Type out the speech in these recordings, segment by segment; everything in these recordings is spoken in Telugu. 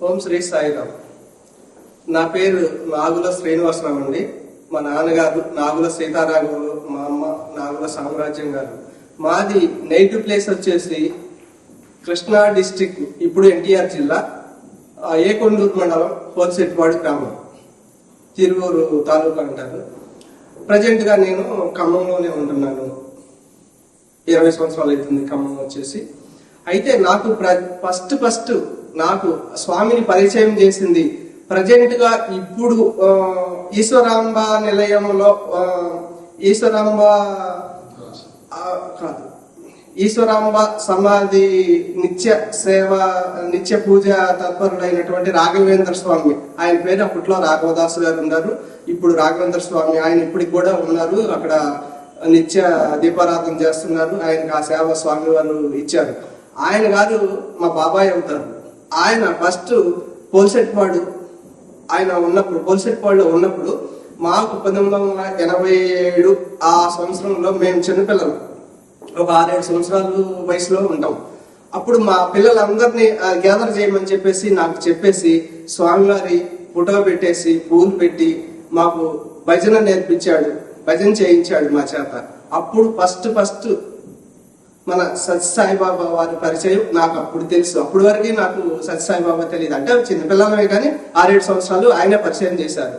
ఓం శ్రీ సాయిరామ్. నా పేరు నాగుల శ్రీనివాసరావు అండి. మా నాన్నగారు నాగుల సీతారాము మా అమ్మ నాగుల సామ్రాజ్యం గారు. మాది నెగిటివ్ ప్లేస్ వచ్చేసి కృష్ణా డిస్టిక్ ఇప్పుడు ఎన్టీఆర్ జిల్లా ఆ, ఏకొండూరు మండలం పోల్సెట్టివాడి గ్రామం తిరువూరు తాలూకా అంటారు. ప్రజెంట్గా నేను ఖమ్మంలోనే ఉంటున్నాను. ఇరవై సంవత్సరాలు అవుతుంది ఖమ్మం వచ్చేసి. అయితే నాకు ఫస్ట్ ఫస్ట్ నాకు స్వామిని పరిచయం చేసింది. ప్రజెంట్గా ఇప్పుడు ఈశ్వరాంబ నిలయంలో ఈశ్వరాంబ కాదు. ఈశ్వరాంబ సమాధి నిత్య సేవ నిత్య పూజ తత్పరుడైనటువంటి రాఘవేంద్ర స్వామి. ఆయన పేరు అప్పట్లో రాఘవదాసు గారు ఉన్నారు. ఇప్పుడు రాఘవేంద్ర స్వామి ఆయన ఇప్పటికి కూడా ఉన్నారు. అక్కడ నిత్య దీపారాధన చేస్తున్నారు. ఆయనకు ఆ సేవ స్వామి వారు ఇచ్చారు. ఆయన గారు మా బాబాయ్ అవుతారు. ఆయన ఫస్ట్ పోల్సెట్వాడు ఆయన ఉన్నప్పుడు పోల్సెట్వాడులో ఉన్నప్పుడు మాకు పంతొమ్మిది వందల ఎనభై ఏడు ఆ సంవత్సరంలో మేము చిన్నపిల్లలు. ఒక ఆరేడు సంవత్సరాలు వయసులో ఉంటాం. అప్పుడు మా పిల్లలందరినీ గ్యాదర్ చేయమని చెప్పేసి నాకు చెప్పేసి స్వామివారి ఫోటో పెట్టేసి పూలు పెట్టి మాకు భజన నేర్పించాడు. భజన చేయించాడు మా చేత. అప్పుడు ఫస్ట్ ఫస్ట్ మన సత్యసాయిబాబా వారి పరిచయం నాకు అప్పుడు తెలుసు. అప్పుడు వరకు నాకు సత్యసాయిబాబా తెలియదు. అంటే చిన్నపిల్లలమే కానీ ఆరేడు సంవత్సరాలు ఆయనే పరిచయం చేశారు.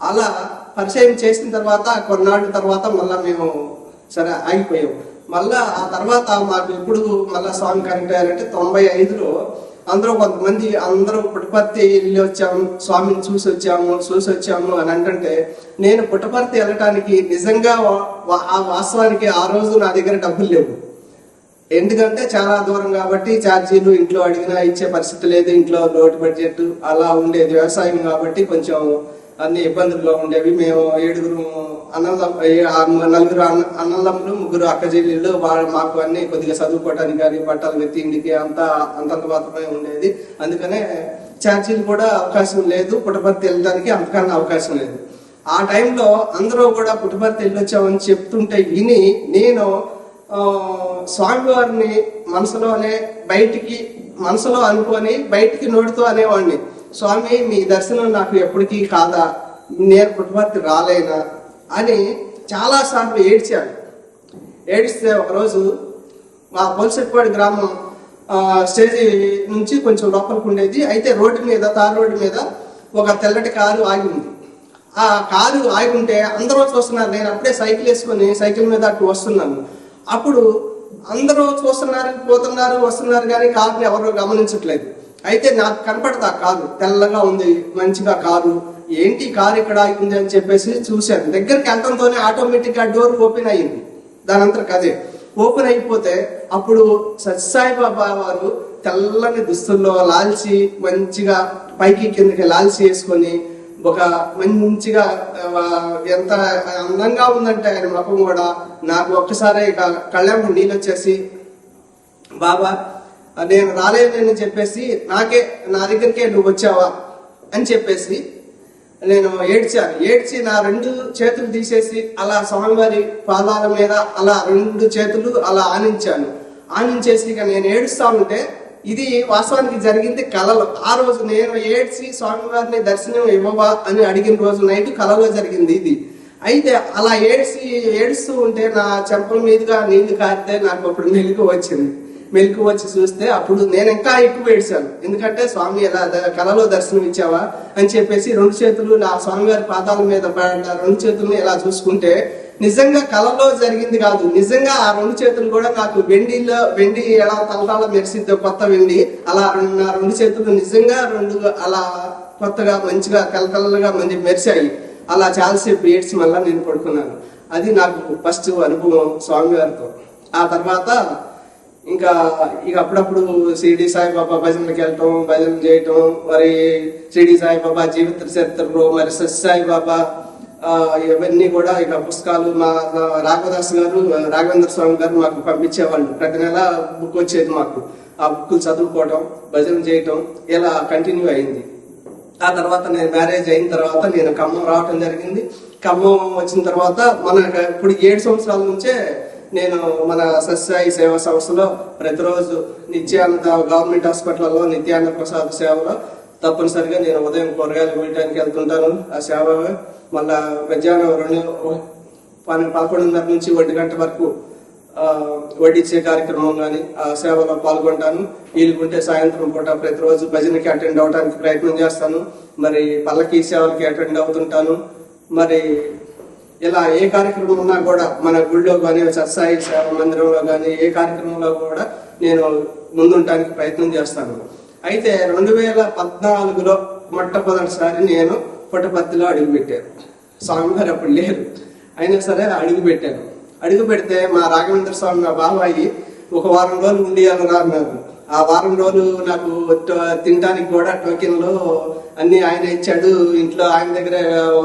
అలా పరిచయం చేసిన తర్వాత కొన్నాళ్ళ తర్వాత మళ్ళీ మేము సరే ఆగిపోయాం. మళ్ళా ఆ తర్వాత మాకు ఎప్పుడు మళ్ళా స్వామి కనెక్ట్ అయ్యారంటే తొంభై ఐదులో అందరూ కొంతమంది అందరూ పుట్టపర్తి వెళ్ళి వచ్చాము స్వామిని చూసి వచ్చాము చూసి వచ్చాము అని అంటే నేను పుట్టపర్తి వెళ్ళటానికి నిజంగా వా- వా- ఆ వాస్తవానికి ఆ రోజు నా దగ్గర డబ్బులు లేవు. ఎందుకంటే చాలా దూరం కాబట్టి ఛార్జీలు ఇంట్లో అడిగినా ఇచ్చే పరిస్థితి లేదు. ఇంట్లో లోటు బడ్జెట్ అలా ఉండేది. వ్యవసాయం కాబట్టి కొంచెం అన్ని ఇబ్బందుల్లో ఉండేవి. మేము ఏడుగురు అన్నదం నలుగురు అన్న అన్నదమ్ములు ముగ్గురు అక్క మాకు అన్ని కొద్దిగా చదువుకోవటానికి కానీ బట్టలు తిండికి అంతా అంతంత మాత్రమే ఉండేది. అందుకనే ఛార్జీలు కూడా అవకాశం లేదు. పుట్టపర్తి వెళ్ళడానికి అంతకన్నా అవకాశం లేదు. ఆ టైంలో అందరూ కూడా పుట్టపర్తి వెళ్ళొచ్చామని చెప్తుంటే విని నేను స్వామివారిని మనసులోనే బయటికి మనసులో అనుకొని బయటికి నోటితో అనేవాడిని. స్వామి మీ దర్శనం నాకు ఎప్పటికీ కాదా? నేను పుట్టపర్తి రాలేనా? అని చాలా సార్లు ఏడ్చాను ఏడిస్తే ఒకరోజు మా పోల్సెట్పాడి గ్రామం స్టేజీ నుంచి కొంచెం లోపలికి ఉండేది. అయితే రోడ్డు మీద తార్ రోడ్డు మీద ఒక తెల్లటి కారు ఆగి ఉంది ఆ కారు ఆగి ఉంటే అందరూ చూస్తున్నారు. నేను అప్పుడే సైకిల్ వేసుకొని సైకిల్ మీద అటు వస్తున్నాను. అప్పుడు అందరూ చూస్తున్నారు పోతున్నారు వస్తున్నారు కానీ కారుని ఎవరు గమనించట్లేదు. అయితే నాకు కనపడతా కారు తెల్లగా ఉంది మంచిగా కారు ఏంటి కారు ఇక్కడ ఆగి ఉంది అని చెప్పేసి చూశాను. దగ్గరికి వెళ్ళడంతోనే ఆటోమేటిక్గా డోర్ ఓపెన్ అయ్యింది. దాని అంతా అదే. ఓపెన్ అయిపోతే అప్పుడు సత్యసాయి బాబా వారు తెల్లని దుస్తుల్లో లాల్చి మంచిగా పైకి కిందకి లాల్చి వేసుకొని ఒక మంచిగా ఎంత అందంగా ఉందంటే ఆయన ముఖం కూడా నాకు ఒక్కసారి ఇక కళ్ళెంపు నీళ్ళు వచ్చేసి బాబా నేను రాలేనని చెప్పేసి నాకే నా దగ్గరికే నువ్వు వచ్చావా? అని చెప్పేసి నేను ఏడ్చాను. ఏడ్చి నా రెండు చేతులు తీసేసి అలా స్వామివారి పాదాల మీద అలా రెండు చేతులు అలా ఆనించాను. ఆనించేసి ఇక నేను ఏడుస్తా ఉంటే ఇది వాస్తవానికి జరిగింది కలలో ఆ రోజు నేను ఏడ్చి స్వామివారిని దర్శనం ఇవ్వవా అని అడిగిన రోజు నైట్ కలలో జరిగింది ఇది. అయితే అలా ఏడ్చి ఏడుస్తూ ఉంటే నా చెంపల మీదుగా నీళ్ళు కారితే నాకు అప్పుడు మెలుగు వచ్చింది. మెలకు వచ్చి చూస్తే అప్పుడు నేను ఇంకా ఎక్కువ ఏడ్చాను. ఎందుకంటే స్వామి ఎలా ద- కలలో దర్శనం ఇచ్చావా? అని చెప్పేసి రెండు చేతులు నా స్వామివారి పాదాల మీద పడ్డ రెండు చేతులను ఇలా చూసుకుంటే నిజంగా కలలో జరిగింది కాదు. నిజంగా ఆ రెండు చేతులు కూడా నాకు వెండిలో వెండి ఎలా తలతాల మెరిసిద్దో కొత్త వెండి అలా రెండు- నా రెండు చేతులు నిజంగా రెండు అలా కొత్తగా మంచిగా కలకలగా మంచి మెరిశాయి. అలా చాలాసేపు ఏడ్చి మళ్ళీ నేను పడుకున్నాను. అది నాకు ఫస్ట్ అనుభవం స్వామివారితో. ఆ తర్వాత ఇంకా ఇక అప్పుడప్పుడు షిరిడి సాయిబాబా భజనలకు వెళ్ళటం భజన చేయటం మరి షిరిడి సాయిబాబా జీవిత చరిత్రలు మరి సత్య సాయిబాబా ఇవన్నీ కూడా ఇక పుస్తకాలు మా రాఘవదాస్ గారు రాఘవేంద్ర స్వామి గారు మాకు పంపించేవాళ్ళు. ప్రతి నెల బుక్ వచ్చేది మాకు. ఆ బుక్కులు చదువుకోవటం భజన చేయటం ఇలా కంటిన్యూ అయింది. ఆ తర్వాత నేను మ్యారేజ్ అయిన తర్వాత నేను ఖమ్మం రావటం జరిగింది. ఖమ్మం వచ్చిన తర్వాత మన ఇప్పుడు ఏడు సంవత్సరాల నుంచే నేను మన సస్యాయి సేవా సంస్థలో ప్రతిరోజు నిత్యానంద గవర్నమెంట్ హాస్పిటల్లో నిత్యానంద ప్రసాద్ సేవలో తప్పనిసరిగా నేను ఉదయం కూరగాయలు వేయడానికి వెళ్తుంటాను. ఆ సేవ మళ్ళా మధ్యాహ్నం రెండు పదకొండున్నర నుంచి ఒంటి గంట వరకు ఆ, వడ్డించే కార్యక్రమం కానీ ఆ సేవలో పాల్గొంటాను. వీలుకుంటే సాయంత్రం పూట ప్రతిరోజు భజనకి అటెండ్ అవడానికి ప్రయత్నం చేస్తాను. మరి పల్లకి సేవలకి అటెండ్ అవుతుంటాను. మరి ఇలా ఏ కార్యక్రమం ఉన్నా కూడా మన గుళ్ళో కానీ సత్సాయి సేవ మందిరంలో కానీ ఏ కార్యక్రమంలో కూడా నేను ముందుంటానికి ప్రయత్నం చేస్తాను. అయితే రెండు వేల పద్నాలుగులో మొట్టమొదటిసారి నేను పుట్టపర్తిలో అడుగు పెట్టారు. స్వామివారు అప్పుడు లేరు. అయినా సరే అడుగు పెట్టాను అడుగు పెడితే మా రాఘవేంద్ర స్వామి నా బాబాయి ఒక వారం రోజులు ఉండియాలరా అన్నారు. ఆ వారం రోజులు నాకు తినడానికి కూడా టోకెన్లు అన్ని ఆయన ఇచ్చాడు. ఇంట్లో ఆయన దగ్గర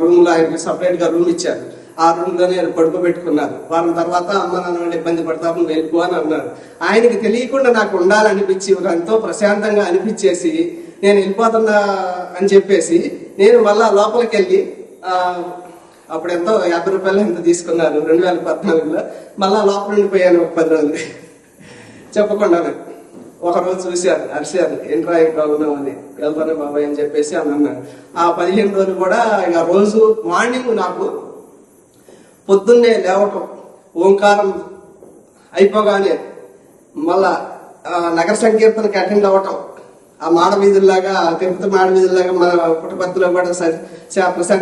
రూమ్లో ఆయనకి సపరేట్గా రూమ్ ఇచ్చారు. ఆ రూమ్ నేను పడుకోబెట్టుకున్నారు. వారం తర్వాత అమ్మ నాన్న వాళ్ళు ఇబ్బంది పడతాము వెళ్ళిపో అని అన్నారు. ఆయనకి తెలియకుండా నాకు ఉండాలనిపించి ఎంతో ప్రశాంతంగా అనిపించేసి నేను వెళ్ళిపోతున్నా అని చెప్పేసి నేను మళ్ళా లోపలికి వెళ్ళి అప్పుడు ఎంతో యాభై రూపాయలు ఎంత తీసుకున్నారు రెండు వేల పద్నాలుగులో. మళ్ళా లోపల ఉండిపోయాను ఒక పది రోజులు. చెప్పకుండా ఒక రోజు చూశారు అరిశారు ఏంట్రా ఇంకా అని. వెళ్తాను బాబాయ్ అని చెప్పేసి అని అన్నాను. ఆ పదిహేను రోజులు కూడా ఇక రోజు మార్నింగ్ నాకు పొద్దున్నే లేవటం ఓంకారం అయిపోగానే మళ్ళా నగర సంకీర్తనకి అటెండ్ అవ్వటం ఆ మాడ వీధుల్లాగా తిరుపతి మాడ వీధుల్లాగా మన పుట్టపర్తిలో కూడా స-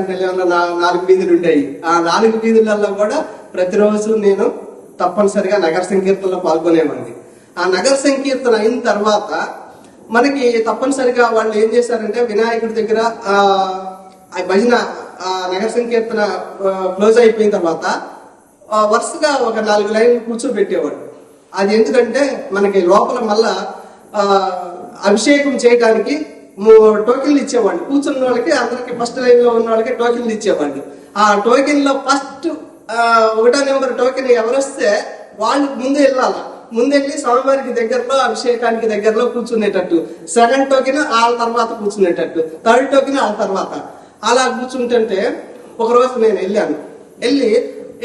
నిలయంలో నాలుగు వీధులు ఉండేవి ఆ నాలుగు వీధులలో కూడా ప్రతిరోజు నేను తప్పనిసరిగా నగర సంకీర్తనలో పాల్గొనేవాడిని. ఆ నగర సంకీర్తన అయిన తర్వాత మనకి తప్పనిసరిగా వాళ్ళు ఏం చేశారంటే వినాయకుడి దగ్గర ఆ భజన ఆ నగర సంకీర్తన క్లోజ్ అయిపోయిన తర్వాత వరుసగా ఒక నాలుగు లైన్లు కూర్చోబెట్టేవాడు. అది ఎందుకంటే మనకి లోపల మళ్ళా అభిషేకం చేయడానికి టోకెన్లు ఇచ్చేవాడిని. కూర్చున్న వాళ్ళకి అందరికి ఫస్ట్ లైన్లో ఉన్న వాళ్ళకి టోకెన్లు ఇచ్చేవాడిని. ఆ టోకెన్లో ఫస్ట్ ఒకటో నెంబర్ టోకెన్ ఎవరు వస్తే వాళ్ళు ముందు వెళ్ళాలి? ముందెళ్ళి స్వామివారికి దగ్గరలో అభిషేకానికి దగ్గరలో కూర్చునేటట్టు. సెకండ్ టోకెన్ వాళ్ళ తర్వాత కూర్చునేటట్టు. థర్డ్ టోకెన్ వాళ్ళ తర్వాత. అలా కూర్చుంటుంటే ఒక రోజు నేను వెళ్ళాను. వెళ్ళి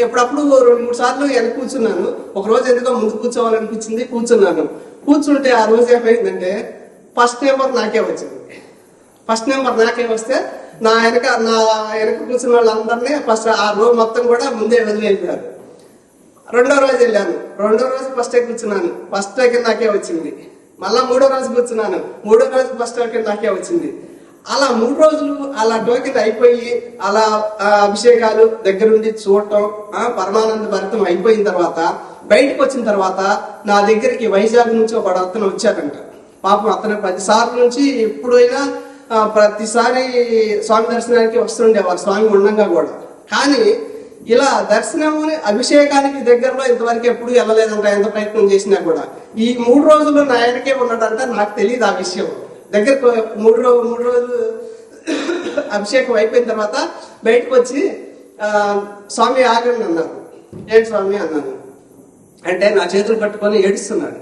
ఎప్పుడప్పుడు రెండు మూడు సార్లు వెనక కూర్చున్నాను. ఒక రోజు ఎందుకో ముందు కూర్చోవాలనిపించింది కూర్చున్నాను. కూర్చుంటే ఆ రోజు ఏమైందంటే ఫస్ట్ నెంబర్ నాకే వచ్చింది. ఫస్ట్ నెంబర్ నాకే వస్తే నా వెనక నా వెనక కూర్చున్న వాళ్ళందరినీ ఫస్ట్ ఆ రోజు మొత్తం కూడా ముందే వదిలేసారు రెండో రోజు వెళ్ళాను. రెండో రోజు ఫస్ట్ కూర్చున్నాను. ఫస్ట్ టోకెన్ నాకే వచ్చింది. మళ్ళా మూడో రోజు కూర్చున్నాను. మూడో రోజు ఫస్ట్ టోకెన్ నాకే వచ్చింది. అలా మూడు రోజులు అలా టోకెన్ అయిపోయి అలా అభిషేకాలు దగ్గరుండి చూడటం పరమానంద భరితం అయిపోయిన తర్వాత బయటకు వచ్చిన తర్వాత నా దగ్గరికి వైజాగ్ నుంచి ఒక అతను వచ్చారంట పాపం అతను పదిసార్లు నుంచి ఎప్పుడైనా ప్రతిసారి స్వామి దర్శనానికి వస్తుండేవారు స్వామి ఉండంగా కూడా. కానీ ఇలా దర్శనం అభిషేకానికి దగ్గరలో ఇంతవరకు ఎప్పుడు వెళ్ళలేదంట ఎంత ప్రయత్నం చేసినా కూడా. ఈ మూడు రోజులు నా ఆయనకే ఉన్నాడంటే నాకు తెలియదు ఆ విషయం. దగ్గరకు మూడు రోజు మూడు రోజులు అభిషేకం అయిపోయిన తర్వాత బయటకు వచ్చి స్వామి ఆగండి అన్నారు. ఏంటి స్వామి అన్నాను. అంటే నా చేతులు పట్టుకొని ఏడుస్తున్నాడు.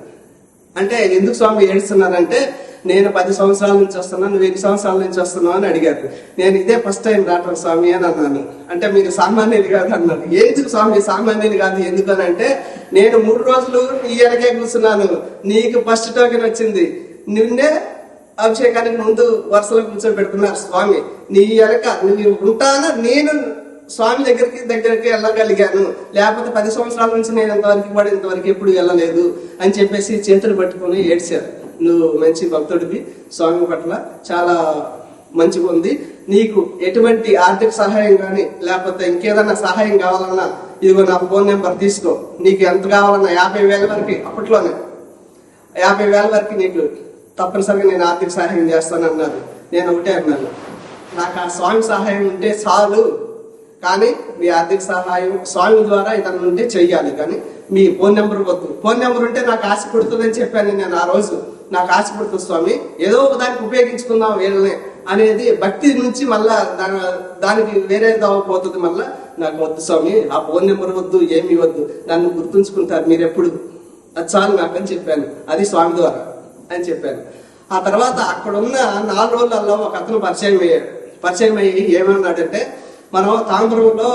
అంటే ఎందుకు స్వామి ఏడుస్తున్నారంటే నేను పది సంవత్సరాల నుంచి వస్తున్నాను నువ్వు ఎన్ని సంవత్సరాల నుంచి వస్తున్నావు అని అడిగారు. నేను ఇదే ఫస్ట్ టైం రావటం స్వామి అని అన్నాను. అంటే మీరు సామాన్యులు కాదు అన్నారు. ఎందుకు స్వామి సామాన్యులు కాదు ఎందుకు అని అంటే నేను మూడు రోజులు ఈ వెనకే కూర్చున్నాను. నీకు ఫస్ట్ టోకెన్ వచ్చింది. నిన్నే అభిషేకానికి ముందు వరుసలో కూర్చోబెడుతున్నారు స్వామి. నీ వెనక నువ్వు ఉంటానా? నేను స్వామి దగ్గరికి దగ్గరికి వెళ్ళగలిగాను. లేకపోతే పది సంవత్సరాల నుంచి నేను ఇంతవరకు కూడా ఇంతవరకు ఎప్పుడు వెళ్ళలేదు అని చెప్పేసి చేతులు పట్టుకొని ఏడ్చారు. నువ్వు మంచి భక్తుడివి. స్వామి పట్ల చాలా మంచిగా ఉంది. నీకు ఎటువంటి ఆర్థిక సహాయం కానీ లేకపోతే ఇంకేదన్నా సహాయం కావాలన్నా ఇదిగో నా ఫోన్ నెంబర్ తీసుకో. నీకు ఎంత కావాలన్నా యాభై వేల వరకు అప్పట్లోనే. యాభై వేల వరకు నీకు తప్పనిసరిగా నేను ఆర్థిక సహాయం చేస్తానన్నారు నేను ఒకటే అన్నాను. నాకు ఆ స్వామి సహాయం ఉంటే చాలు. కానీ మీ ఆర్థిక సహాయం స్వామి ద్వారా ఇతను ఉంటే చెయ్యాలి. కానీ మీ ఫోన్ నెంబర్ వద్దు. ఫోన్ నెంబర్ ఉంటే నాకు ఆశ పుడుతుందని చెప్పాను నేను ఆ రోజు. నాకు ఆశ పుడుతుంది స్వామి. ఏదో ఒక దానికి ఉపయోగించుకుందాం వీళ్ళని అనేది భక్తి నుంచి మళ్ళా దాని దానికి వేరే పోతుంది మళ్ళా. నాకు వద్దు స్వామి. ఆ ఫోన్ నెంబర్ వద్దు ఏమి వద్దు. నన్ను గుర్తుంచుకుంటారు. మీరు ఎప్పుడు అది చాలు నాకు అని చెప్పాను. అది స్వామి ద్వారా అని చెప్పాను. ఆ తర్వాత అక్కడున్న నాలుగు రోజులలో ఒక అతను పరిచయం అయ్యాడు. పరిచయం అయ్యి ఏమన్నాడంటే మనం తాంబరంలో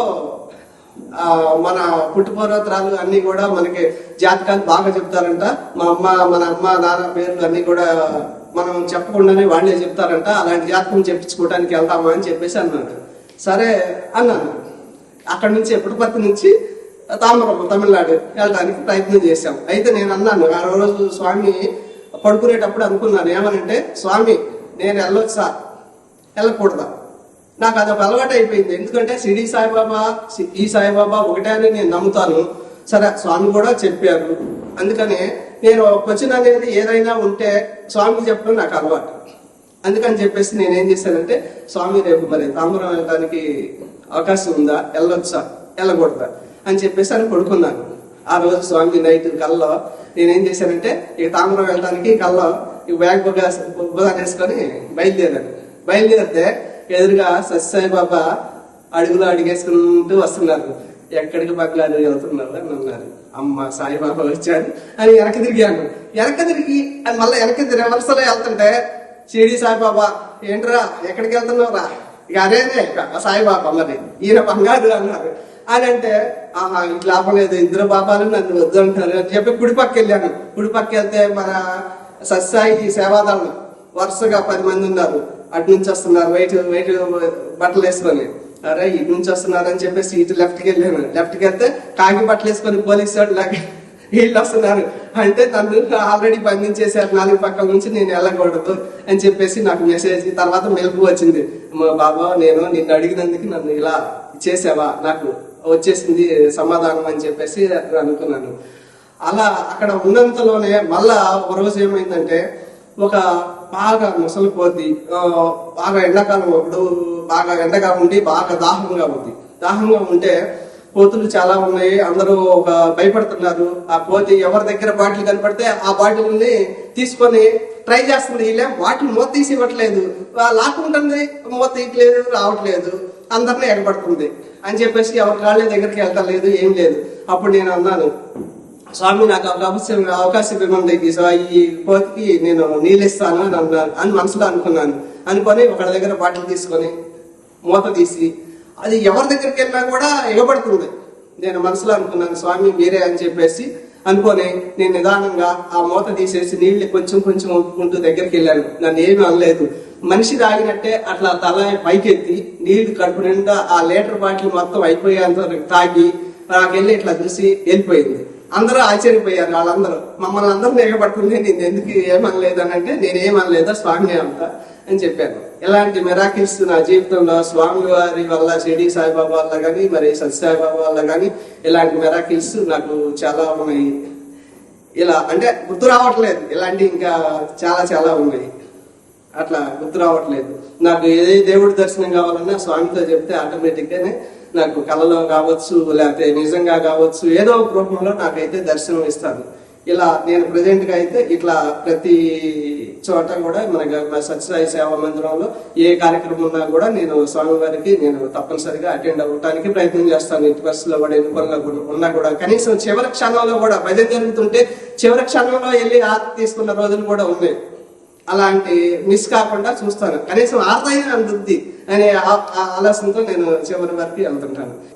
మన పుట్టుపూర్వత్రాలు అన్ని కూడా మనకి జాతకాలు బాగా చెప్తారంట. మా అమ్మ మన అమ్మ నాన్న పేర్లు అన్ని కూడా మనం చెప్పకుండానే వాళ్ళే చెప్తారంట. అలాంటి జాతకం చెప్పించుకోవడానికి వెళ్తామా అని చెప్పేసి అన్నాడు సరే అన్నాను. అక్కడ నుంచి ఎప్పటిపత్తి నుంచి తామరం తమిళనాడు వెళ్ళడానికి ప్రయత్నం చేశాం. అయితే నేను అన్నాను ఆ రోజు స్వామి పడుకునేటప్పుడు అనుకున్నాను ఏమనంటే స్వామి నేను వెళ్ళొచ్చు? సార్ వెళ్ళకూడదా? నాకు అదొక అలవాటు అయిపోయింది. ఎందుకంటే సిడి సాయిబాబా ఈ సాయిబాబా ఒకటే అని నేను నమ్ముతాను. సరే స్వామి కూడా చెప్పారు. అందుకని నేను క్వశ్చన్ అనేది ఏదైనా ఉంటే స్వామికి చెప్పడం నాకు అలవాటు. అందుకని చెప్పేసి నేను ఏం చేశానంటే స్వామి రేపు మరి తాంబూరం వెళ్ళడానికి అవకాశం ఉందా? వెళ్ళొచ్చా? వెళ్ళకూడదా? అని చెప్పేసి అని పడుకున్నాను. ఆ రోజు స్వామి నైట్ కల్లో నేనేం చేశానంటే ఇక తాంబూరం వెళ్ళడానికి కల్లో ఈ బ్యాగ్ బుగా బుగాన్ వేసుకొని బయలుదేరాను. బయలుదేరితే ఎదురుగా సత్యసాయి బాబా అడుగులో అడిగేసుకుంటూ వస్తున్నారు. ఎక్కడికి బంగ్లాదేశ్ వెళ్తున్నారు అని అన్నారు. అమ్మ సాయిబాబా వచ్చాడు అని వెనక తిరిగాను వెనక తిరిగి అని మళ్ళీ వెనక్కి రివర్సల్ వెళ్తుంటే షిరిడి సాయిబాబా ఏంట్రా ఎక్కడికి వెళ్తున్నావురా? ఇక అదేనే సాయిబాబా మరి ఈయన బంగారు అన్నారు. అని అంటే ఆహా ఇట్లా లాభం లేదు ఇద్దరు బాబాలు నన్ను వద్దు అంటారు అని చెప్పి కుడిపక్క వెళ్ళాను. కుడిపక్క వెళ్తే మన సత్సాయి సేవాదళం. వరుసగా పది మంది ఉన్నారు. అటు నుంచి వస్తున్నారు వైట్ వైట్ బట్టలు వేసుకొని. అరే ఇటు నుంచి వస్తున్నారు అని చెప్పేసి ఇటు లెఫ్ట్కి వెళ్ళాను లెఫ్ట్కి వెళ్తే కాకి బట్టలు వేసుకొని పోలీసు వాడు లాగా వీళ్ళు వస్తున్నారు. అంటే నన్ను ఆల్రెడీ బంధించేశారు. నాలుగు పక్కల నుంచి నేను వెళ్ళకూడదు అని చెప్పేసి నాకు మెసేజ్ తర్వాత మెలకు వచ్చింది. మా బాబా నేను నిన్ను అడిగినందుకు నన్ను ఇలా చేసావా? నాకు వచ్చేసింది సమాధానం అని చెప్పేసి అనుకున్నాను. అలా అక్కడ ఉన్నంతలోనే మళ్ళా ఒక రోజు ఏమైందంటే ఒక బాగా ముసలిపోద్ది. బాగా ఎండాకాలం అప్పుడు బాగా ఎండగా ఉండి బాగా దాహంగా ఉంది. దాహంగా ఉంటే కోతులు చాలా ఉన్నాయి. అందరూ ఒక భయపడుతున్నారు. ఆ కోతి ఎవరి దగ్గర బాటిల్ కనపడితే ఆ బాటిల్ని తీసుకొని ట్రై చేస్తుంది. ఇలా బాటిల్ మూత తీసి ఇవ్వట్లేదు. లాక్కుంటుంది. మూత తీయట్లేదు రావట్లేదు. అందరినీ ఎగబడుతుంది. అని చెప్పేసి ఎవరి కాళ్ళ దగ్గరికి వెళ్ళటం లేదు ఏం లేదు. అప్పుడు నేను అన్నాను స్వామి నాకు ఒక అవకాశం అవకాశం ఇవ్వండి. ఈ స్వా- ఈ కోతికి నేను నీళ్ళు ఇస్తాను అని అన్నాను అని మనసులో అనుకున్నాను. అనుకొని ఒకరి దగ్గర బాటిల్ తీసుకొని మూత తీసి అది ఎవరి దగ్గరికి వెళ్ళినా కూడా ఎగబడుతుంది నేను మనసులో అనుకున్నాను స్వామి మీరే అని చెప్పేసి అనుకొని నేను నిదానంగా ఆ మూత తీసేసి నీళ్ళు కొంచెం కొంచెం ఒప్పుకుంటూ దగ్గరికి వెళ్ళాను. నన్ను ఏమీ అనలేదు. మనిషి తాగినట్టే అట్లా తల పైకెత్తి నీళ్ళు కడుపు నిండా ఆ లీటర్ బాటిల్ మొత్తం అయిపోయేంత వరకు తాగి నాకెళ్ళి ఇట్లా చూసి వెళ్ళిపోయింది. అందరూ ఆశ్చర్యపోయారు వాళ్ళందరూ. మమ్మల్ని అందరూ ఎగబడుతుంది నేను ఎందుకు ఏమనలేదు అని అంటే నేను ఏమనలేదా స్వామి అంత? అని చెప్పాను ఇలాంటి మెరాకిల్స్ నా జీవితంలో స్వామి వారి వల్ల షిరిడి సాయిబాబా వల్ల కానీ మరి సత్యసాయిబాబా వల్ల కానీ ఇలాంటి మెరాకిల్స్ నాకు చాలా ఉన్నాయి. ఇలా అంటే గుర్తు రావట్లేదు. ఇలాంటి ఇంకా చాలా చాలా ఉన్నాయి. అట్లా గుర్తు రావట్లేదు. నాకు ఏ దేవుడి దర్శనం కావాలన్నా స్వామితో చెప్తే ఆటోమేటిక్గానే నాకు కళలో కావచ్చు లేకపోతే నిజంగా కావచ్చు ఏదో ఒక రూపంలో నాకైతే దర్శనం ఇస్తాను ఇలా నేను ప్రజెంట్గా అయితే ఇట్లా ప్రతి చోట కూడా మన సత్యసాయి సేవా మందిరంలో ఏ కార్యక్రమం ఉన్నా కూడా నేను స్వామివారికి నేను తప్పనిసరిగా అటెండ్ అవ్వడానికి ప్రయత్నం చేస్తాను. ఇంటి బస్సులో కూడా ఎన్నుకోగా ఉన్నా కూడా. కనీసం చివరి క్షణంలో కూడా భజన జరుగుతుంటే చివరి క్షణంలో వెళ్ళి ఆ తీసుకున్న రోజులు కూడా ఉన్నాయి. అలాంటి మిస్ కాకుండా చూస్తాను. కనీసం ఆదాయం అందుద్ది అనే ఆ- ఆ ఆలోచనతో నేను చివరి వరకు వెళ్తుంటాను.